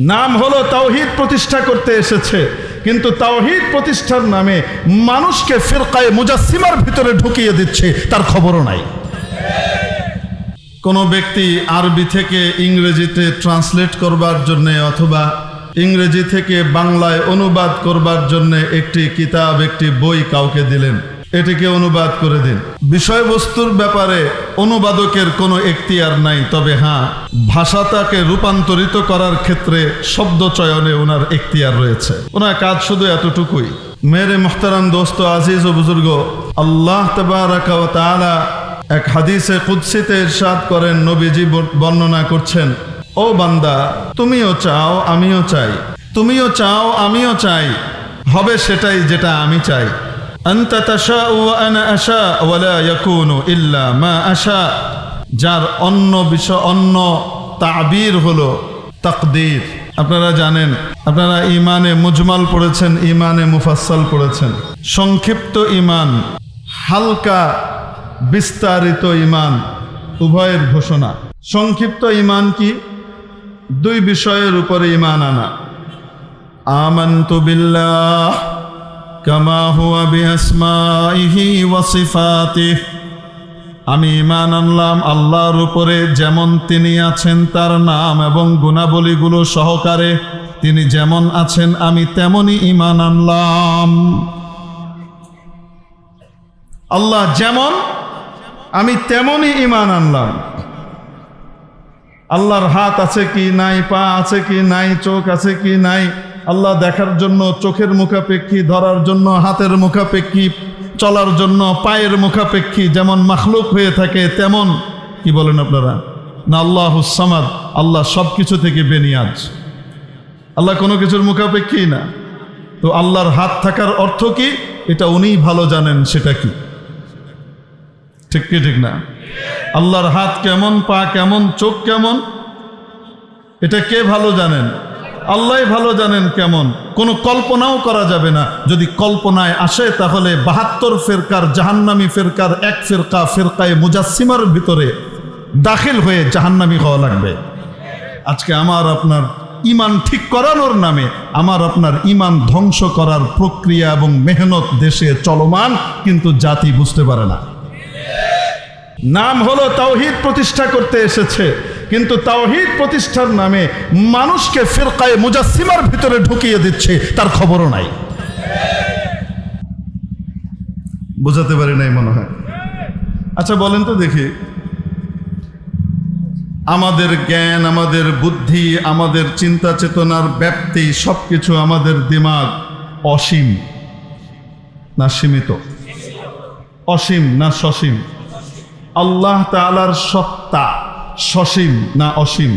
নাম হলো তাওহিদ প্রতিষ্ঠা করতে এসেছে। কিন্তু তাওহিদ প্রতিষ্ঠার নামে মানুষকে ফিরকায় মুজাসিমার ভিতরে ঢুকিয়ে দিচ্ছে, তার খবরও নাই। কোনো ব্যক্তি আরবি থেকে ইংরেজিতে ট্রান্সলেট করবার জন্যে অথবা ইংরেজি থেকে বাংলায় অনুবাদ করবার জন্য একটি কিতাব, একটি বই কাউকে দিলেন এটিকে অনুবাদ করে দিন। বিষয়বস্তুর ব্যাপারে অনুবাদকের কোনো এখতিয়ার নাই, তবে হ্যাঁ ভাষাটাকে রূপান্তরিত করার ক্ষেত্রে শব্দ চয়নে ওনার এখতিয়ার রয়েছে। ওনার কাজ শুধু এতটুকুই। মেরে মোহতারাম দোস্ত, আজিজ ও বুজুর্গ, আল্লাহ তাআলা এক হাদিসে কুৎসিতে ইরশাদ করেন, নবীজি বর্ণনা করছেন, ও বান্দা, তুমিও চাও আমিও চাই। তুমিও চাও আমিও চাই। হবে সেটাই যেটা আমি চাই। আনতা আনা আশা ওয়ালা ইয়াকুনু ইল্লা মা আশা। যার অন্য বিষয়, অন্য তাবির হলো তাকদীর। আপনারা জানেন, আপনারা ইমানে মুজমাল পড়েছেন ইমানে মুফাসসাল পড়েছেন। সংক্ষিপ্ত ইমান হালকা বিস্তারিত ইমান উভয়ের ঘোষণা। সংক্ষিপ্ত ইমান কি? দুই বিষয়ের উপরে ইমান আনা। আমান্তু বিল্লাহ। কামা হুয়া বিআসমাইহি ওয়া আমি ইমান আনলাম আল্লাহর উপরে, যেমন তিনি আছেন তার নাম এবং গুণাবলীগুলো সহকারে, তিনি যেমন আছেন আমি তেমনই ইমান আনলাম। আল্লাহ যেমন, আমি তেমনই ইমান আনলাম। আল্লাহর হাত আছে কি নাই, পা আছে কি নাই, চোখ আছে কি নাই আল্লাহ দেখার জন্য, চোখের মুখাপেক্ষী, ধরার জন্য, হাতের মুখাপেক্ষী, চলার জন্য, পায়ের মুখাপেক্ষী যেমন মাখলুক হয়ে থাকে তেমন, কি বলেন আপনারা? না আল্লাহ সামাদ, আল্লাহ সব কিছু থেকে বেনিয়াজ। আল্লাহ কোনো কিছুর মুখাপেক্ষী না। তো আল্লাহর হাত থাকার অর্থ কি? এটা উনিই ভালো জানেন, সেটা কি? ঠিক কি, ঠিক না? আল্লাহর হাত কেমন, পা কেমন, চোখ কেমন? এটা কে ভালো জানেন? আল্লাহ ভালো জানেন কেমন। কোনো কল্পনাও করা যাবে না। যদি কল্পনায় আসে, তাহলে বাহাত্তর ফেরকার জাহান্নামি ফেরকার এক ফেরকা ফেরকায় মুজাসিমার ভিতরে দাখিল হয়ে জাহান্নামি হওয়া লাগবে। আজকে আমার আপনার ইমান ঠিক করানোর নামে, আমার আপনার ইমান ধ্বংস করার প্রক্রিয়া এবং মেহনত দেশে চলমান, কিন্তু জাতি বুঝতে পারে না। নাম হলো তাওহিদ প্রতিষ্ঠা করতে এসেছে। কিন্তু তাওহিদ প্রতিষ্ঠার নামে মানুষকে ফিরকায় মুজাসিমার ভিতরে ঢুকিয়ে দিচ্ছে, তার খবরও নাই। বোঝাতে পারি নাই মনে হয়। আচ্ছা বলেন তো দেখি। আমাদের জ্ঞান, আমাদের বুদ্ধি, আমাদের চিন্তা চেতনার ব্যাপ্তি, সবকিছু আমাদের দিমাগ অসীম না সীমিত? অসীম না সসীম? আল্লাহ তালার সত্তা। সসীম না অসীম?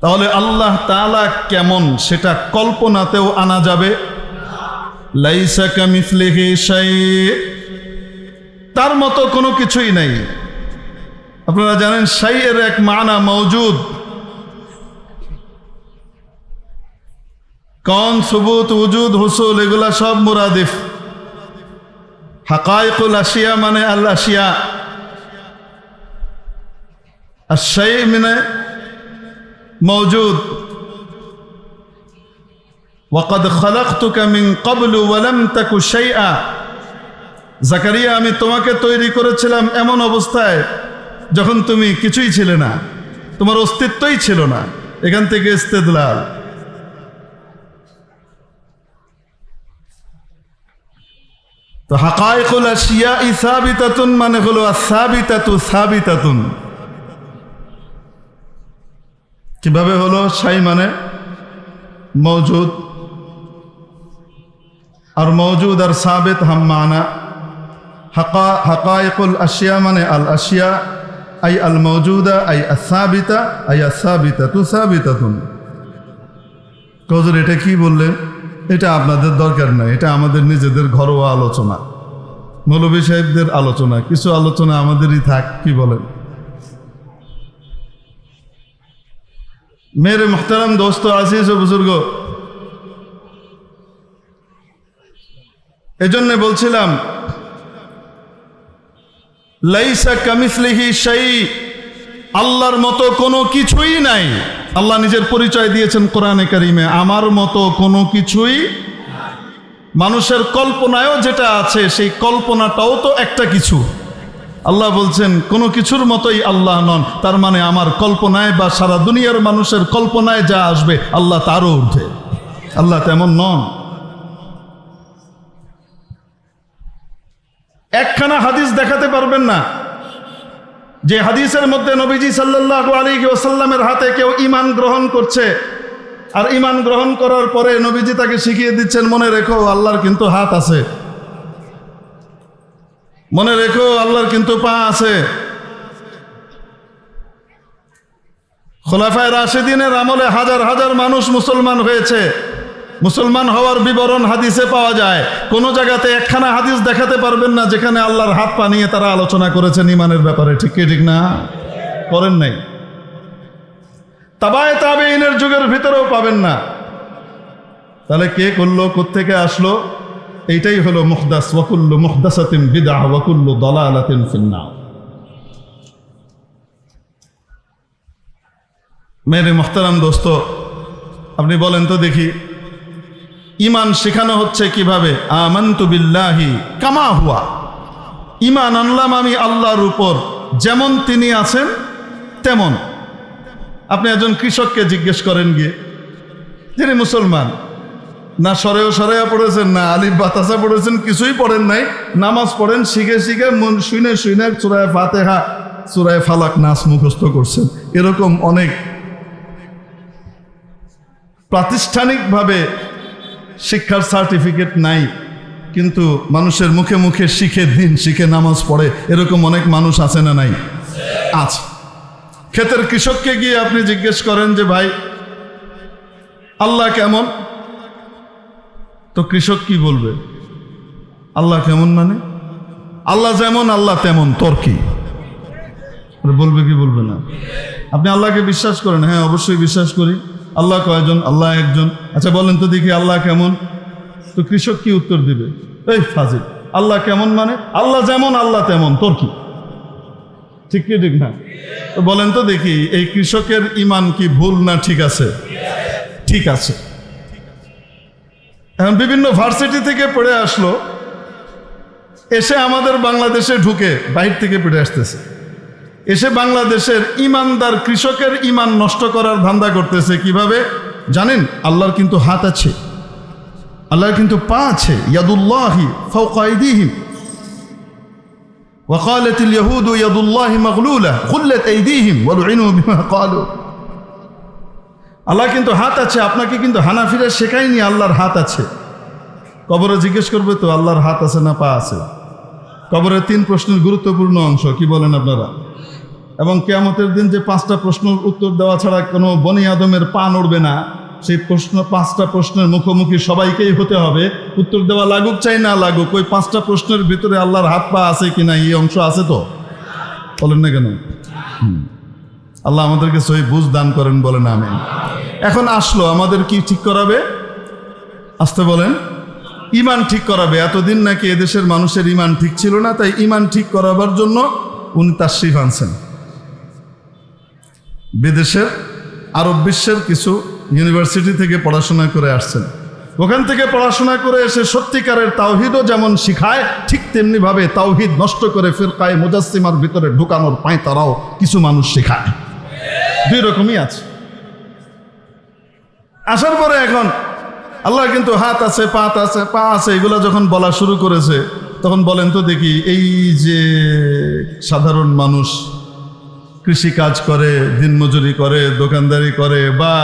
তাহলে আল্লাহ তালা কেমন সেটা কল্পনাতেও আনা যাবে? লাইসা শাই, তার মতো কোনো কিছুই নাই। আপনারা জানেন সাই এর এক মানা মৌজুদ কন, সুবুত, উজুদ, হুসুল, এগুলা সব মুরাদিফ। হাকাইকুল আশিয়া মানে আল আশিয়া আর সেই মিনে মৌজুদ ওয়াকদ খালাক্তুকা মিন ক্বাবলু ওয়া লাম তাকু শাইআ। জাকারিয়া, আমি তোমাকে তৈরি করেছিলাম এমন অবস্থায় যখন তুমি কিছুই ছিলে না। তোমার অস্তিত্বই ছিল না। এখান থেকে ইস্তেদলাল। তো হাকায়কুল আসিয়া ইসাবিতাতুন মানে হলো আসাবিতাতু সাবিতাতুন। কীভাবে হলো সাই মানে মৌজুদ আর মৌজুদ আর সাবেত হাম মানা। হাকা, হাকাইকুল আশিয়া মানে আল আশিয়া, আই আল মৌজুদা আই আসাবিতা আই আসাবিতা তু সাবিতাতুন। কজর এটা কি বললেন এটা আপনাদের দরকার নাই, এটা আমাদের নিজেদের ঘরোয়া আলোচনা। মৌলবী সাহেবদের আলোচনা, কিছু আলোচনা আমাদেরই থাক, কি বলেন? মোহতারাম দোস্ত আজিজ ও বুজুর্গ এজন্য বলছিলাম লাইসা কামিসলিহি সেই আল্লাহর মতো কোনো কিছুই নাই আল্লাহ নিজের পরিচয় দিয়েছেন কোরআনে কারিমে আমার মতো কোনো কিছুই মানুষের কল্পনায়ও যেটা আছে, সেই কল্পনাটাও তো একটা কিছু। আল্লাহ বলছেন, কোনো কিছুর মতোই আল্লাহ নন। তার মানে আমার কল্পনায় বা সারা দুনিয়ার মানুষের কল্পনায় যা আসবে, আল্লাহ তারও ঊর্ধ্বে। আল্লাহ তেমন নন। একখানা হাদিস দেখাতে পারবেন না। যে হাদিসের মধ্যে নবীজি সাল্লাল্লাহু আলাইহি ওয়াসাল্লামের হাতে কেউ ঈমান গ্রহণ করছে, আর ঈমান গ্রহণ করার পরে নবীজি তাকে শিখিয়ে দিচ্ছেন, মনে রেখো, আল্লাহর কিন্তু হাত আছে। মনে রেখো, আল্লাহর কিন্তু পা আছে। খোলাফায় রাশেদিনের আমলে হাজার হাজার মানুষ মুসলমান হয়েছে। মুসলমান হওয়ার বিবরণ হাদিসে পাওয়া যায়। কোন জায়গাতে একখানা হাদিস দেখাতে পারবেন না, যেখানে আল্লাহর হাত পা নিয়ে তারা আলোচনা করেছেন ইমানের ব্যাপারে। ঠিক কি, ঠিক না? করেন নাই। তাবায় তাবে ইনের যুগের ভিতরেও পাবেন না। তাহলে কে করল, কোত্থেকে আসলো? এইটাই হলো মুখদাস, ওয়াকুল্লু মুখদাসাতিন বিদা ওয়াকুল্লু দলালাতিন ফিন্না মেরে মোহতারাম দোস্ত, আপনি বলেন তো দেখি, ইমান শেখানো হচ্ছে কীভাবে? আমান্তু বিল্লাহি কামা হুয়া। ইমান আনলাম আমি আল্লাহর উপর, যেমন তিনি আছেন, তেমন। আপনি একজন কৃষককে জিজ্ঞেস করেন গিয়ে, যিনি মুসলমান না সরেও সরেয়া পড়েছেন, না আলিফ বাতাসা পড়েছেন, কিছুই পড়েন নাই। নামাজ পড়েন, শিখে শিখে মন শুনে শুনে চূড়ায় ফাতেহা চূড়ায় ফালাক নাচ মুখস্থ করছেন। এরকম অনেক প্রাতিষ্ঠানিকভাবে শিক্ষার সার্টিফিকেট নাই, কিন্তু মানুষের মুখে মুখে শিখে দিন, শিখে নামাজ পড়ে, এরকম অনেক মানুষ আছে না নাই? আছে। ক্ষেতের কৃষককে গিয়ে আপনি জিজ্ঞেস করেন যে, ভাই, আল্লাহ কেমন? তো কৃষক কি বলবে? আল্লাহ কেমন মানে? আল্লাহ যেমন, আল্লাহ তেমন, তোর কি? বলবে কি বলবে না? আপনি আল্লাহকে বিশ্বাস করেন? হ্যাঁ অবশ্যই বিশ্বাস করি। আল্লাহ কয়জন? আল্লাহ একজন। আচ্ছা বলেন তো দেখি আল্লাহ কেমন? তো কৃষক কি উত্তর দিবে? এই ফাজিল, আল্লাহ কেমন মানে? আল্লাহ যেমন, আল্লাহ তেমন, তোর কি? ঠিক কি, ঠিক না? তো বলেন তো দেখি, এই কৃষকের ইমান কি ভুল না ঠিক আছে? ঠিক আছে। এখন বিভিন্ন ভার্সিটি থেকে পড়ে আসলো এসে আমাদের বাংলাদেশে ঢুকে বাইর থেকে পড়ে আসতেছে এসে বাংলাদেশের ইমানদার কৃষকের ইমান নষ্ট করার ধান্দা করতেছে কিভাবে জানেন আল্লাহর কিন্তু হাত আছে আল্লাহর কিন্তু পা আছে ইয়াদুল্লাহি ফাওকাইদিহিম وقالت اليهود يد الله مغلولة غلت أيديهم ولعنوا بما قالوا আল্লাহ কিন্তু হাত আছে, আপনাকে কিন্তু হানাফিরা শেখায়নি আল্লাহর হাত আছে। কবরে জিজ্ঞেস করবে তো আল্লাহর হাত আছে না পা আছে? কবরের তিন প্রশ্নের গুরুত্বপূর্ণ অংশ, কি বলেন আপনারা? এবং কেয়ামতের দিন যে পাঁচটা প্রশ্নের উত্তর দেওয়া ছাড়া কোনো বনি আদমের পা নড়বে না, সেই প্রশ্ন, পাঁচটা প্রশ্নের মুখোমুখি সবাইকেই হতে হবে। উত্তর দেওয়া লাগুক চাই না লাগুক, ওই পাঁচটা প্রশ্নের ভিতরে আল্লাহর হাত পা আছে কিনা এই অংশ আছে তো? বলেন না কেন? হুম। আল্লাহ আমাদেরকে সহি বুঝ দান করেন বলেন আমি এখন আসলো, আমাদের কি ঠিক করাবে? আসতে বলেন, ইমান ঠিক করাবে। এতদিন নাকি এদেশের মানুষের ইমান ঠিক ছিল না, তাই ইমান ঠিক করাবার জন্য উনি তাশরিফ আনছেন। বিদেশের, আরব বিশ্বের কিছু ইউনিভার্সিটি থেকে পড়াশোনা করে আসছেন। ওখান থেকে পড়াশোনা করে এসে সত্যিকারের তাওহিদও যেমন শিখায়, ঠিক তেমনিভাবে তাওহিদ নষ্ট করে ফিরকায় মুজাসিমার ভিতরে ঢুকানোর পায় তারাও কিছু মানুষ শেখায়। দুই রকমই আছে। আসার পরে এখন আল্লাহ কিন্তু হাত আছে পাত আছে, পা আছে, এগুলো যখন বলা শুরু করেছে, তখন বলেন তো দেখি, এই যে সাধারণ মানুষ কৃষি কাজ করে, দিনমজুরি করে, দোকানদারি করে, বা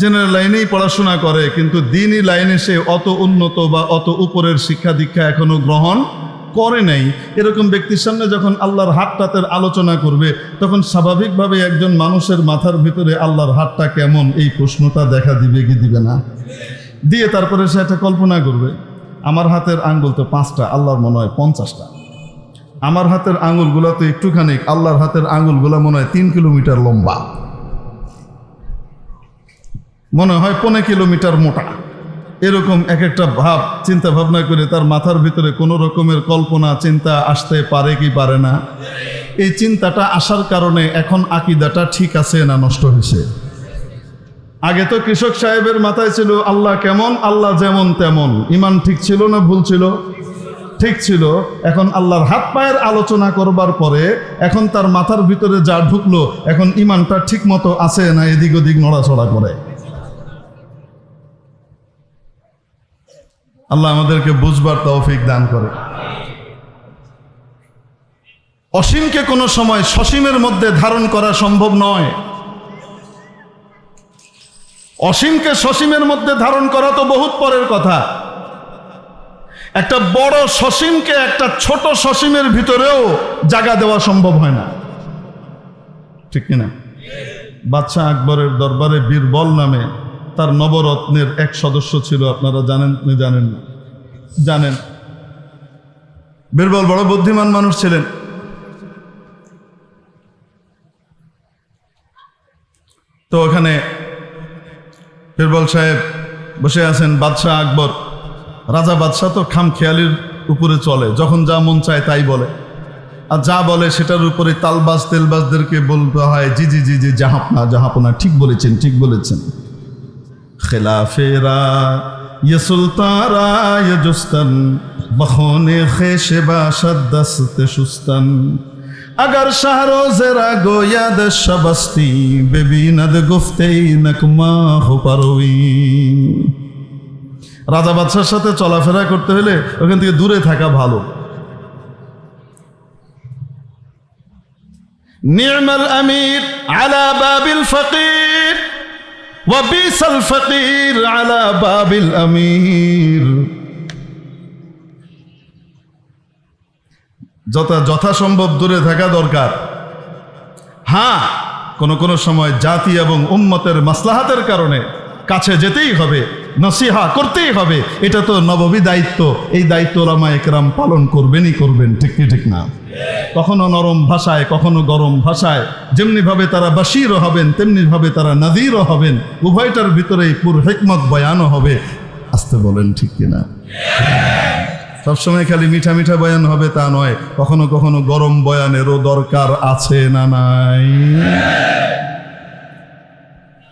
জেনারেল লাইনেই পড়াশোনা করে, কিন্তু দিনই লাইনে সে অত উন্নত বা অত উপরের শিক্ষা দীক্ষা এখনও গ্রহণ করে নাই, এরকম ব্যক্তির সামনে যখন আল্লাহর হাতটাতের আলোচনা করবে, তখন স্বাভাবিকভাবে একজন মানুষের মাথার ভিতরে আল্লাহর হাতটা কেমন, এই প্রশ্নটা দেখা দিবে কি দিবে না? দিয়ে তারপরে সে একটা কল্পনা করবে, আমার হাতের আঙ্গুল তো পাঁচটা, আল্লাহর মনে হয় পঞ্চাশটা। আমার হাতের আঙুলগুলো তো একটুখানি, আল্লাহর হাতের আঙুলগুলো মনে হয় তিন কিলোমিটার লম্বা। মনে হয় পনেরো কিলোমিটার মোটা। এরকম এক একটা ভাব চিন্তা ভাবনা করে তার মাথার ভিতরে কোনো রকমের কল্পনা, চিন্তা আসতে পারে কি পারে না? এই চিন্তাটা আসার কারণে এখন আকিদাটা ঠিক আছে না নষ্ট হয়েছে? আগে তো কৃষক সাহেবের মাথায় ছিল, আল্লাহ কেমন, আল্লাহ যেমন তেমন। ইমান ঠিক ছিল না ভুল ছিল? ঠিক ছিল। এখন আল্লাহর হাত পায়ের আলোচনা করবার পরে এখন তার মাথার ভিতরে যা ঢুকলো, এখন ইমানটা ঠিক মতো আছে না এদিক ওদিক নড়াচড়া করে? আল্লাহ আমাদেরকে বুঝবার তৌফিক দান করে। অসীমকে কোনো সময় সসীমের মধ্যে ধারণ করা সম্ভব নয়। অসীমকে সসীমের মধ্যে ধারণ করা তো বহুত পরের কথা। একটা বড় সসীমকে একটা ছোট সসীমের ভিতরেও জায়গা দেওয়া সম্ভব হয় না। ঠিক কিনা? বাদশাহ আকবরের দরবারে বীরবল নামে তার নবরত্নের এক সদস্য ছিল, আপনারা জানেন? জানেন না। জানেন। বীরবল বড় বুদ্ধিমান মানুষ ছিলেন। তো ওখানে বীরবল সাহেব বসে আছেন, বাদশাহ আকবর। রাজা বাদশাহ তো খাম খেয়ালির উপরে চলে, যখন যা মন চায় তাই বলে। আর যা বলে সেটার উপরে তালবাজ, তেলবাজদেরকে বলতে হয়, জি জি জি জি, জাহাপনা জাহাপনা, ঠিক বলেছেন ঠিক বলেছেন। খেলাফেরা ইয়ে সুলতারা বখনে খেসে বা রাজা বাদশার সাথে চলাফেরা করতে হলে ওখান থেকে দূরে থাকা ভালো। নির্মল আমির আলা বাবিল ফকির। ওয়াবিসাল ফকির আলা বাবিল আমির। যথা যথাসম্ভব দূরে থাকা দরকার। হ্যাঁ কোনো কোনো সময় জাতি এবং উম্মতের মাসলাহাতের কারণে কাছে যেতেই হবে। নসিহা করতেই হবে। এটা তো নববী দায়িত্ব। এই দায়িত্ব ওলামা একরাম পালন করবেনই করবেন, ঠিক কি, ঠিক না? কখনো নরম ভাষায়, কখনো গরম ভাষায়, যেমনিভাবে তারা বাসিরও হবেন, তেমনিভাবে তারা নাদিরও হবেন, উভয়টার ভিতরেই পুর হেকমত বয়ানও হবে। আসতে বলেন, ঠিক কিনা সবসময় খালি মিঠা মিঠা বয়ান হবে তা নয়। কখনো কখনো গরম বয়ানেরও দরকার আছে না নাই?